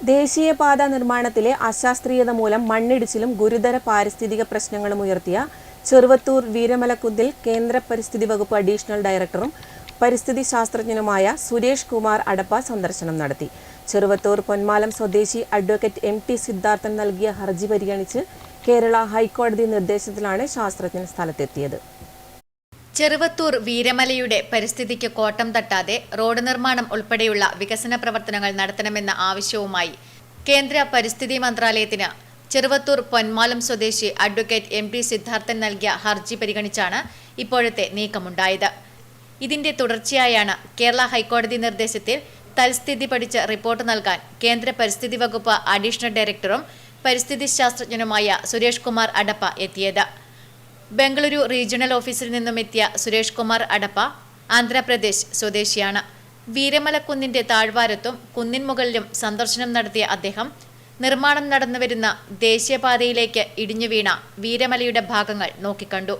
ദേശീയപാത നിർമ്മാണത്തിലെ അശാസ്ത്രീയത മൂലം മണ്ണിടിച്ചിലും ഗുരുതര പാരിസ്ഥിതിക പ്രശ്നങ്ങളും ഉയർത്തിയ ചെറുവത്തൂർ വീരമലക്കുന്നിൽ കേന്ദ്ര പരിസ്ഥിതി വകുപ്പ് അഡീഷണൽ ഡയറക്ടറും പരിസ്ഥിതി ശാസ്ത്രജ്ഞനുമായ സുരേഷ് കുമാർ അടപ്പ സന്ദർശനം നടത്തി. ചെറുവത്തൂർ പൊന്മാലം സ്വദേശി അഡ്വക്കേറ്റ് എം ടി സിദ്ധാർത്ഥൻ നൽകിയ ഹർജി പരിഗണിച്ച് കേരള ഹൈക്കോടതി നിർദ്ദേശത്തിലാണ് ശാസ്ത്രജ്ഞൻ സ്ഥലത്തെത്തിയത്. ചെറുവത്തൂർ വീരമലയുടെ പരിസ്ഥിതിക്ക് കോട്ടം തട്ടാതെ റോഡ് നിർമ്മാണം ഉൾപ്പെടെയുള്ള വികസന പ്രവർത്തനങ്ങൾ നടത്തണമെന്ന ആവശ്യവുമായി കേന്ദ്ര പരിസ്ഥിതി മന്ത്രാലയത്തിന് ചെറുവത്തൂർ പൊന്മാലം സ്വദേശി അഡ്വക്കേറ്റ് എം ടി സിദ്ധാർത്ഥൻ നൽകിയ ഹർജി പരിഗണിച്ചാണ് ഇപ്പോഴത്തെ നീക്കമുണ്ടായത്. ഇതിന്റെ തുടർച്ചയായാണ് കേരള ഹൈക്കോടതി നിർദ്ദേശത്തിൽ തൽസ്ഥിതി പഠിച്ച് റിപ്പോർട്ട് നൽകാൻ കേന്ദ്ര പരിസ്ഥിതി വകുപ്പ് അഡീഷണൽ ഡയറക്ടറും പരിസ്ഥിതി ശാസ്ത്രജ്ഞനുമായ സുരേഷ് കുമാർ അടപ്പ എത്തിയത്. ബംഗളൂരു റീജിയണൽ ഓഫീസിൽ നിന്നും എത്തിയ സുരേഷ് കുമാർ അടപ്പ ആന്ധ്രാപ്രദേശ് സ്വദേശിയാണ്. വീരമലക്കുന്നിന്റെ താഴ്വാരത്തും കുന്നിൻ മുകളിലും സന്ദർശനം നടത്തിയ അദ്ദേഹം നിർമ്മാണം നടന്നുവരുന്ന ദേശീയപാതയിലേക്ക് ഇടിഞ്ഞു വീണ വീരമലയുടെ ഭാഗങ്ങൾ നോക്കിക്കണ്ടു.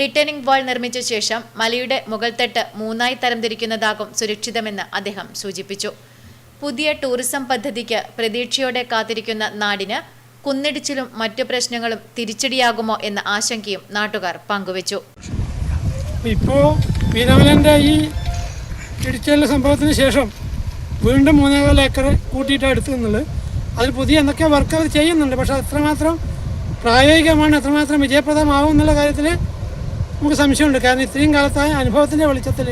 റിട്ടേണിംഗ് വാൾ നിർമ്മിച്ച ശേഷം മലയുടെ മുകൾത്തട്ട് മൂന്നായി തരംതിരിക്കുന്നതാകും സുരക്ഷിതമെന്ന് അദ്ദേഹം സൂചിപ്പിച്ചു. പുതിയ ടൂറിസം പദ്ധതിക്ക് പ്രതീക്ഷയോടെ കാത്തിരിക്കുന്ന നാടിന് കുന്നിടിച്ചിലും മറ്റു പ്രശ്നങ്ങളും തിരിച്ചടിയാകുമോ എന്ന ആശങ്കയും നാട്ടുകാർ പങ്കുവച്ചു. ഇപ്പോ വീരമലന്റെ ഈ ഇടിച്ചലിന്റെ സംഭവത്തിന് ശേഷം വീണ്ടും മൂന്നേകാൽ ഏക്കർ കൂട്ടിയിട്ടാണ് എടുത്തുന്നത് അതിൽ പുതിയ എന്തൊക്കെ വർക്ക് അവർ ചെയ്യുന്നുണ്ട്. പക്ഷേ അത്രമാത്രം പ്രായോഗികമാണ് എത്രമാത്രം വിജയപ്രദമാവും എന്നുള്ള കാര്യത്തിൽ നമുക്ക് സംശയമുണ്ട്. കാരണം ഇത്രയും കാലത്തായ അനുഭവത്തിന്റെ വെളിച്ചത്തിൽ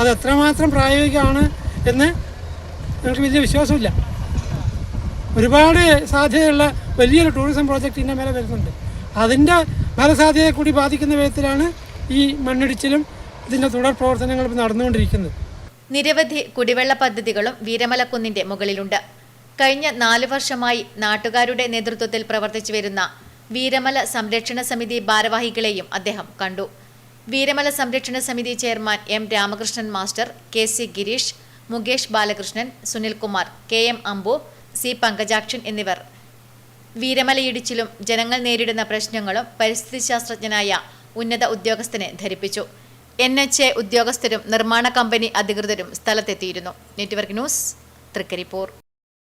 അത് എത്രമാത്രം പ്രായോഗികമാണ് എന്ന് നമുക്ക് വലിയ വിശ്വാസമില്ല. ഒരുപാട് സാധ്യതയുള്ള വലിയൊരു ടൂറിസം പ്രോജക്റ്റ് ഇതിന്റെ മേലെ വരുന്നുണ്ട്. അതിന്റെ ഫലസാധ്യതയെ കൂടി ബാധിക്കുന്ന വിധത്തിലാണ് ഈ മണ്ണിടിച്ചിലും ഇതിന്റെ തുടർ പ്രവർത്തനങ്ങളും നടന്നുകൊണ്ടിരിക്കുന്നത്. നിരവധി കുടിവെള്ള പദ്ധതികളും വീരമലക്കുന്നിന്റെ മുകളിലുണ്ട്. കഴിഞ്ഞ നാല് വർഷമായി നാട്ടുകാരുടെ നേതൃത്വത്തിൽ പ്രവർത്തിച്ചു വരുന്ന വീരമല സംരക്ഷണ സമിതി ഭാരവാഹികളെയും അദ്ദേഹം കണ്ടു. വീരമല സംരക്ഷണ സമിതി chairman M Ramakrishnan master K C Girish Mukesh Balakrishnan Sunilkumar K M Ambu C Pankajakshan എന്നിവർ വീരമലയിടിച്ചിലും ജനങ്ങൾ നേരിടുന്ന പ്രശ്നങ്ങളും പരിസ്ഥിതി ശാസ്ത്രജ്ഞനായ ഉന്നത ഉദ്യോഗസ്ഥനെ ധരിപ്പിച്ചു. എൻ എച്ച് എ ഉദ്യോഗസ്ഥരും നിർമ്മാണ കമ്പനി അധികൃതരും സ്ഥലത്തെത്തിയിരുന്നു. Network news Thrikaripur.